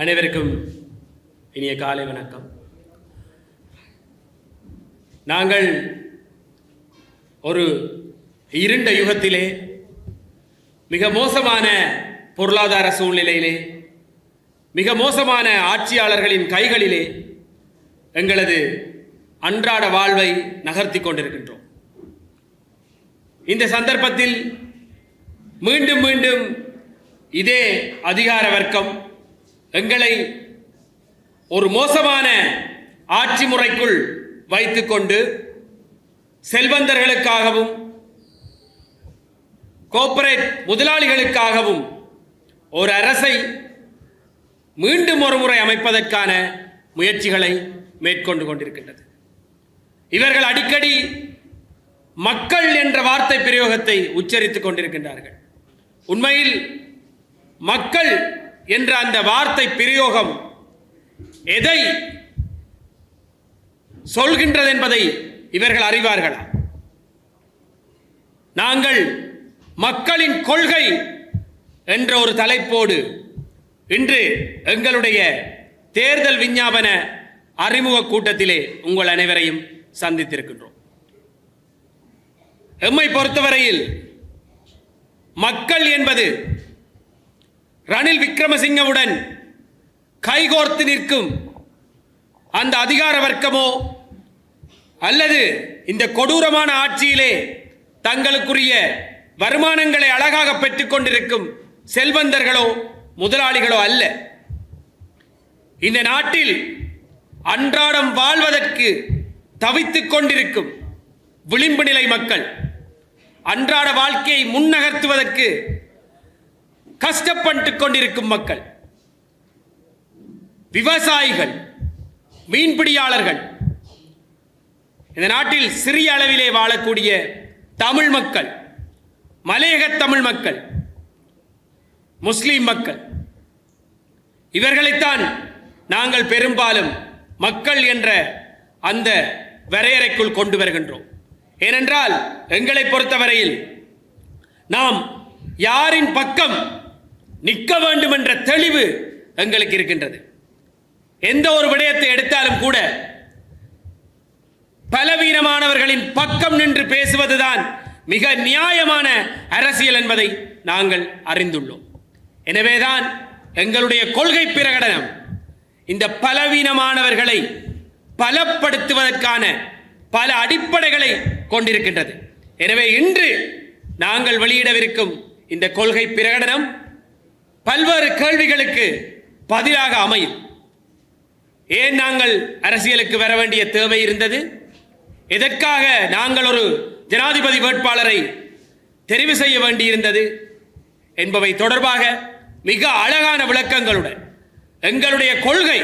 அனைவருக்கும் இனிய காலை வணக்கம். நாங்கள் ஒரு இருண்ட யுகத்திலே மிக மோசமான பொருளாதார சூழ்நிலையிலே மிக மோசமான ஆட்சியாளர்களின் கைகளிலே எங்களது அன்றாட வாழ்வை நகர்த்தி கொண்டிருக்கின்றோம். இந்த சந்தர்ப்பத்தில் மீண்டும் மீண்டும் இதே அதிகார வர்க்கம் எங்களை ஒரு மோசமான ஆட்சி முறைக்குள் வைத்துக்கொண்டு செல்வந்தர்களுக்காகவும் கோப்பரேட் முதலாளிகளுக்காகவும் ஒரு அரசை மீண்டும் ஒரு முறை அமைப்பதற்கான முயற்சிகளை மேற்கொண்டு கொண்டிருக்கின்றது. இவர்கள் அடிக்கடி மக்கள் என்ற வார்த்தை பிரயோகத்தை உச்சரித்துக் கொண்டிருக்கின்றார்கள். உண்மையில் மக்கள் என்ற அந்த வார்த்தை பிரயோகம் எதை சொல்கின்றது என்பதை இவர்கள் அறிவார்களா? நாங்கள் மக்களின் கொள்கை என்ற ஒரு தலைப்போடு இன்று எங்களுடைய தேர்தல் விஞ்ஞாபன அறிமுக கூட்டத்திலே உங்கள் அனைவரையும் சந்தித்திருக்கின்றோம். எம்மை பொறுத்தவரையில் மக்கள் என்பது ரணில் விக்ரமசிங்கவுடன் கைகோர்த்து நிற்கும் அந்த அதிகார வர்க்கமோ அல்லது இந்த கொடூரமான ஆட்சியிலே தங்களுக்குரிய வருமானங்களை அழகாக பெற்றுக்கொண்டிருக்கும் செல்வந்தர்களோ முதலாளிகளோ அல்ல. இந்த நாட்டில் அன்றாடம் வாழ்வதற்கு தவித்துக் கொண்டிருக்கும் விளிம்பு நிலை மக்கள் அன்றாட வாழ்க்கையை முன்னகர்த்துவதற்கு கஷ்டப்பட்டு கொண்டிருக்கும் மக்கள் விவசாயிகள் மீன்பிடியாளர்கள் இந்த நாட்டில் சிறிய அளவிலே வாழக்கூடிய தமிழ் மக்கள் மலையக தமிழ் மக்கள் முஸ்லீம் மக்கள் இவர்களைத்தான் நாங்கள் பெரும்பாலும் மக்கள் என்ற அந்த வரையறைக்குள் கொண்டு வருகின்றோம். ஏனென்றால் எங்களை பொறுத்தவரையில் நாம் யாரின் பக்கம் நிற்க வேண்டும் என்ற தெளிவு எங்களுக்கு இருக்கின்றது. எந்த ஒரு விடயத்தை எடுத்தாலும் கூட பலவீனமானவர்களின் பக்கம் நின்று பேசுவதுதான் மிக நியாயமான அரசியல் என்பதை நாங்கள் அறிந்துள்ளோம். எனவேதான் எங்களுடைய கொள்கை பிரகடனம் இந்த பலவீனமானவர்களை பலப்படுத்துவதற்கான பல அடிப்படைகளை கொண்டிருக்கின்றது. எனவே இன்று நாங்கள் வெளியிடவிருக்கும் இந்த கொள்கை பிரகடனம் பல்வேறு கேள்விகளுக்கு பதிலாக அமையும். ஏன் நாங்கள் அரசியலுக்கு வர வேண்டிய தேவை இருந்தது? எதற்காக நாங்கள் ஒரு ஜனாதிபதி வேட்பாளரை தெரிவு செய்ய வேண்டியிருந்தது? என்பவை தொடர்பாக மிக அழகான விளக்கங்களுடன் எங்களுடைய கொள்கை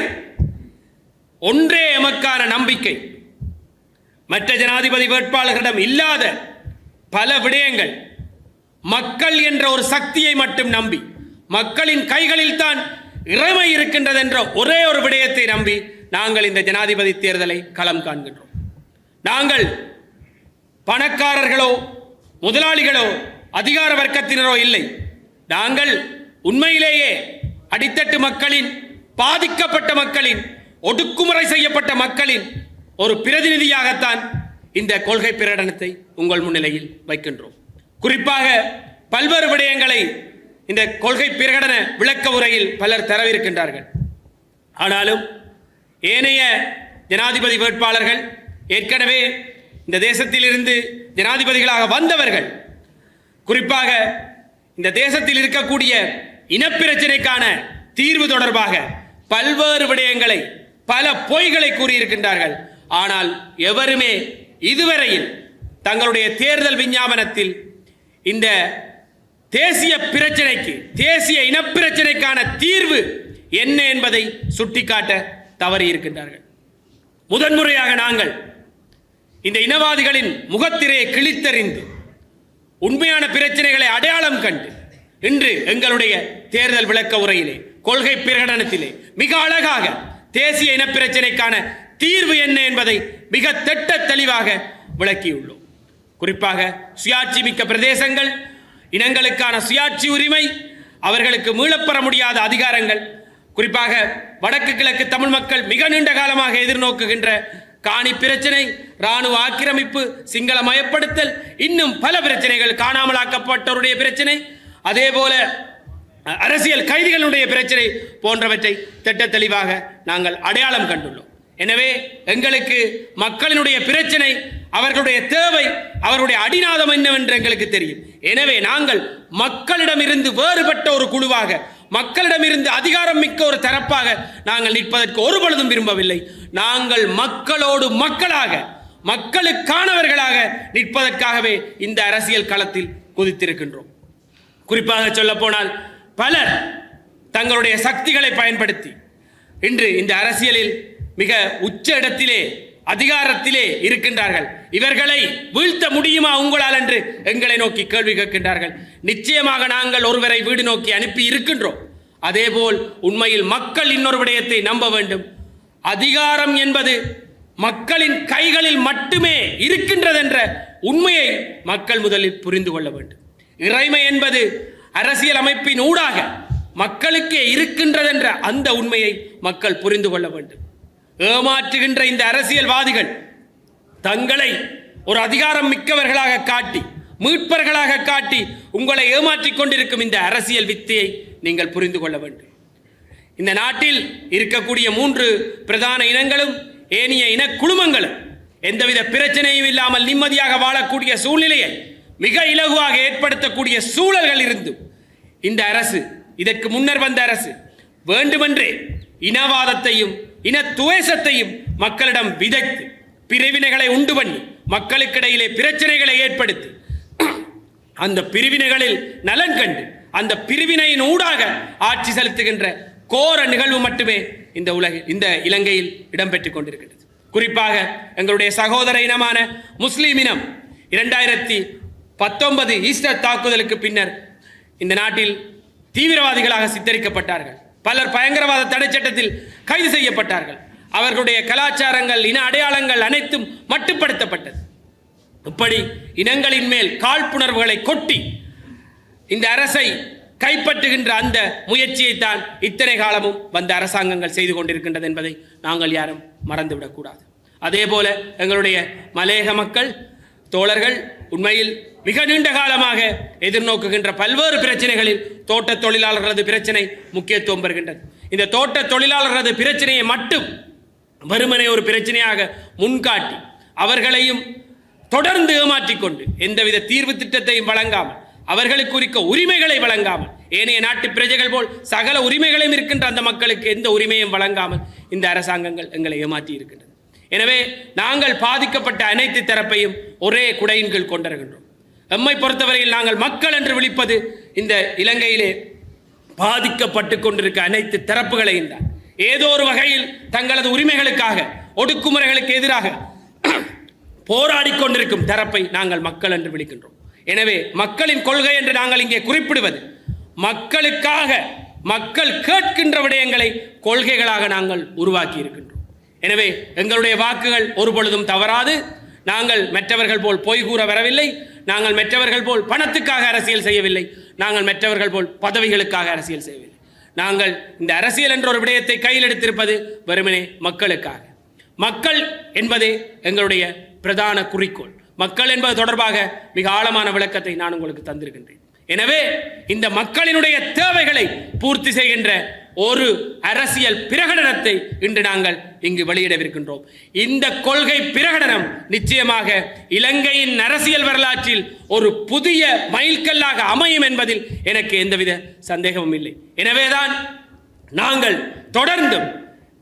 ஒன்றே எமக்கான நம்பிக்கை. மற்ற ஜனாதிபதி வேட்பாளர்களிடம் இல்லாத பல விடயங்கள் மக்கள் என்ற ஒரு சக்தியை மட்டும் நம்பி மக்களின் கைகளில் தான் இறைமை இருக்கின்றது என்ற ஒரே ஒரு விடயத்தை நம்பி நாங்கள் இந்த ஜனாதிபதி தேர்தலை களம் காண்கின்றோம். நாங்கள் பணக்காரர்களோ முதலாளிகளோ அதிகார வர்க்கத்தினரோ இல்லை. நாங்கள் உண்மையிலேயே அடித்தட்டு மக்களின் பாதிக்கப்பட்ட மக்களின் ஒடுக்குமுறை செய்யப்பட்ட மக்களின் ஒரு பிரதிநிதியாகத்தான் இந்த கொள்கை பிரகடனத்தை உங்கள் முன்னிலையில் வைக்கின்றோம். குறிப்பாக பல்வேறு விடயங்களை இந்த கொள்கை பிரகடன விளக்க உரையில் பலர் தரவிருக்கின்றார்கள். ஆனாலும் ஏனைய ஜனாதிபதி வேட்பாளர்கள் ஏற்கனவே இந்த தேசத்திலிருந்து ஜனாதிபதிகளாக வந்தவர்கள் குறிப்பாக இந்த தேசத்தில் இருக்கக்கூடிய இனப்பிரச்சனைக்கான தீர்வு தொடர்பாக பல்வேறு விடயங்களை பல பொய்களை கூறியிருக்கின்றார்கள். ஆனால் எவருமே இதுவரையில் தங்களுடைய தேர்தல் விஞ்ஞாபனத்தில் இந்த தேசிய பிரச்சனைக்கு தேசிய இனப்பிரச்சனைக்கான தீர்வு என்ன என்பதை சுட்டிக்காட்ட தவறி இருக்கின்றார்கள். முதன்முறையாக நாங்கள் இந்த இனவாதிகளின் முகத்திரையை கிழித்தறிந்து உண்மையான பிரச்சனைகளை அடையாளம் கண்டு இன்று எங்களுடைய தேர்தல் விளக்க உரையிலே கொள்கை பிரகடனத்திலே மிக அழகாக தேசிய இனப்பிரச்சனைக்கான தீர்வு என்ன என்பதை மிக திட்ட தெளிவாக விளக்கியுள்ளோம். குறிப்பாக சுயாட்சி மிக்க பிரதேசங்கள் இனங்களுக்கான சுயாட்சி உரிமை அவர்களுக்கு மீளப்பெற முடியாத அதிகாரங்கள். குறிப்பாக வடக்கு கிழக்கு தமிழ் மக்கள் மிக நீண்ட காலமாக எதிர்நோக்குகின்ற காணி பிரச்சனை இராணுவ ஆக்கிரமிப்பு சிங்கள மயப்படுத்தல் இன்னும் பல பிரச்சனைகள் காணாமலாக்கப்பட்டவருடைய பிரச்சனை அதே போல அரசியல் கைதிகளுடைய பிரச்சனை போன்றவற்றை திட்ட தெளிவாக நாங்கள் அடையாளம் கண்டுள்ளோம். எனவே எங்களுக்கு மக்களினுடைய பிரச்சனை அவர்களுடைய தேவை அவருடைய அடிநாதம் என்னவென்று எங்களுக்கு தெரியும். எனவே நாங்கள் மக்களிடமிருந்து வேறுபட்ட ஒரு குழுவாக மக்களிடமிருந்து அதிகாரம் மிக்க ஒரு தரப்பாக நாங்கள் நிற்பதற்கு ஒரு பொழுதும் விரும்பவில்லை. நாங்கள் மக்களோடு மக்களாக மக்களுக்கானவர்களாக நிற்பதற்காகவே இந்த அரசியல் களத்தில் குதித்திருக்கின்றோம். குறிப்பாக சொல்ல போனால் பலர் தங்களுடைய சக்திகளை பயன்படுத்தி இன்று இந்த அரசியலில் மிக உச்ச இடத்திலே அதிகாரத்திலே இருக்கின்றார்கள். இவர்களை வீழ்த்த முடியுமா உங்களால் என்று எங்களை நோக்கி கேள்வி கேட்கின்றார்கள். நிச்சயமாக நாங்கள் ஒருவரை வீடு நோக்கி அனுப்பி இருக்கின்றோம். அதேபோல் உண்மையில் மக்கள் இன்னொரு விடயத்தை நம்ப வேண்டும். அதிகாரம் என்பது மக்களின் கைகளில் மட்டுமே இருக்கின்றதென்ற உண்மையை மக்கள் முதலில் புரிந்து கொள்ள வேண்டும். இறைமை என்பது அரசியல் அமைப்பின் ஊடாக மக்களுக்கே இருக்கின்றதென்ற அந்த உண்மையை மக்கள் புரிந்து கொள்ள வேண்டும். ஏமாற்றுகின்ற இந்த அரசியல்வாதிகள் தங்களை ஒரு அதிகாரம் மிக்கவர்களாக காட்டி மீட்பர்களாக காட்டி உங்களை ஏமாற்றிக் கொண்டிருக்கும் இந்த அரசியல் வித்தையை நீங்கள் புரிந்து கொள்ள வேண்டும். இந்த நாட்டில் இருக்கக்கூடிய மூன்று பிரதான இனங்களும் ஏனைய இன குழுமங்களும் எந்தவித பிரச்சனையும் இல்லாமல் நிம்மதியாக வாழக்கூடிய சூழ்நிலையை மிக இலகுவாக ஏற்படுத்தக்கூடிய சூழல்கள் இருந்தும் இந்த அரசு இதற்கு முன்னர் வந்த அரசு வேண்டுமென்றே இனவாதத்தையும் இன துவேஷத்தையும் மக்களிடம் விதைத்து பிரிவினைகளை உண்டு பண்ணி மக்களுக்கிடையிலே பிரச்சனைகளை ஏற்படுத்தி அந்த பிரிவினைகளில் நலன் கண்டு அந்த பிரிவினையின் ஊடாக ஆட்சி செலுத்துகின்ற கோர நிகழ்வு மட்டுமே இந்த உலகில் இந்த இலங்கையில் இடம்பெற்றுக் கொண்டிருக்கிறது குறிப்பாக எங்களுடைய சகோதர இனமான முஸ்லீம் இனம் இரண்டாயிரத்தி பத்தொன்பது ஈஸ்டர் தாக்குதலுக்கு பின்னர் இந்த நாட்டில் தீவிரவாதிகளாக சித்தரிக்கப்பட்டார்கள். பலர் பயங்கரவாத தடை சட்டத்தில் கைது செய்யப்பட்டார்கள். அவர்களுடைய கலாச்சாரங்கள் இன அடையாளங்கள் அனைத்தும் மட்டுப்படுத்தப்பட்டது. இப்படி இனங்களின் மேல் காழ்ப்புணர்வுகளை கொட்டி இந்த அரசை கைப்பற்றுகின்ற அந்த முயற்சியை தான் இத்தனை காலமும் வந்த அரசாங்கங்கள் செய்து கொண்டிருக்கின்றது என்பதை நாங்கள் யாரும் மறந்துவிடக்கூடாது. அதே போல எங்களுடைய மலையக மக்கள் தோழர்கள் உண்மையில் மிக நீண்ட காலமாக எதிர்நோக்குகின்ற பல்வேறு பிரச்சனைகளில் தோட்ட தொழிலாளர்களது பிரச்சனை முக்கியத்துவம் பெறுகின்றது. இந்த தோட்ட தொழிலாளர்களது பிரச்சனையை மட்டும் வறுமனை ஒரு பிரச்சனையாக முன்காட்டி அவர்களையும் தொடர்ந்து ஏமாற்றிக் கொண்டு எந்தவித தீர்வு திட்டத்தையும் வழங்காமல் அவர்களுக்கு உரிக்க உரிமைகளை வழங்காமல் ஏனைய நாட்டு பிரஜைகள் போல் சகல உரிமைகளையும் இருக்கின்ற அந்த மக்களுக்கு எந்த உரிமையும் வழங்காமல் இந்த அரசாங்கங்கள் எங்களை ஏமாற்றி இருக்கின்றது எனவே நாங்கள் பாதிக்கப்பட்ட அனைத்து தரப்பையும் ஒரே குடையின் கீழ் கொண்டிருக்கின்றோம். எம்மை பொறுத்தவரையில் நாங்கள் மக்கள் என்று விழிப்பது இந்த இலங்கையிலே பாதிக்கப்பட்டு கொண்டிருக்க அனைத்து தரப்புகளையும் தான். ஏதோ ஒரு வகையில் தங்களது உரிமைகளுக்காக ஒடுக்குமுறைகளுக்கு எதிராக போராடி கொண்டிருக்கும் தரப்பை நாங்கள் மக்கள் என்று விழிக்கின்றோம். எனவே மக்களின் கொள்கை என்று நாங்கள் இங்கே குறிப்பிடுவது மக்களுக்காக மக்கள் கேட்கின்ற விடயங்களை கொள்கைகளாக நாங்கள் உருவாக்கி இருக்கின்றோம் எனவே எங்களுடைய வாக்குகள் ஒரு பொழுதும் தவறாது. நாங்கள் மற்றவர்கள் போல் பொய் கூற வரவில்லை. நாங்கள் மற்றவர்கள் போல் பணத்துக்காக அரசியல் செய்யவில்லை. நாங்கள் மற்றவர்கள் போல் பதவிகளுக்காக அரசியல் செய்யவில்லை. நாங்கள் இந்த அரசியல் என்ற ஒரு விடயத்தை கையில் எடுத்திருப்பது வெறுமனே மக்களுக்காக. மக்கள் என்பதே எங்களுடைய பிரதான குறிக்கோள். மக்கள் என்பது தொடர்பாக மிக ஆழமான விளக்கத்தை நான் உங்களுக்கு தந்திருக்கின்றேன். எனவே இந்த மக்களினுடைய தேவைகளை பூர்த்தி செய்கின்ற ஒரு அரசியல் பிரகடனத்தை இன்று நாங்கள் இங்கு வெளியிடவிருக்கின்றோம். இந்த கொள்கை பிரகடனம் நிச்சயமாக இலங்கையின் அரசியல் வரலாற்றில் ஒரு புதிய மைல்கல்லாக அமையும் என்பதில் எனக்கு எந்தவித சந்தேகமும் இல்லை. எனவேதான் நாங்கள் தொடர்ந்தும்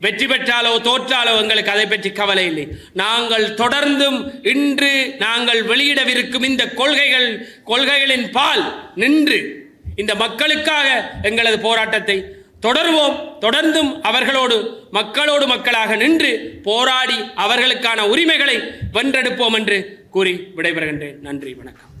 வெற்றி பெற்றாலோ தோற்றாலோ எங்களுக்கு அதை பற்றி கவலை இல்லை. நாங்கள் தொடர்ந்தும் இன்று நாங்கள் வெளியிடவிருக்கும் இந்த கொள்கைகள் கொள்கைகளின் பால் நின்று இந்த மக்களுக்காக எங்களது போராட்டத்தை தொடர்வோம். தொடர்ந்தும் அவர்களோடு மக்களோடு மக்களாக நின்று போராடி அவர்களுக்கான உரிமைகளை வென்றெடுப்போம் என்று கூறி விடைபெறுகின்றேன். நன்றி வணக்கம்.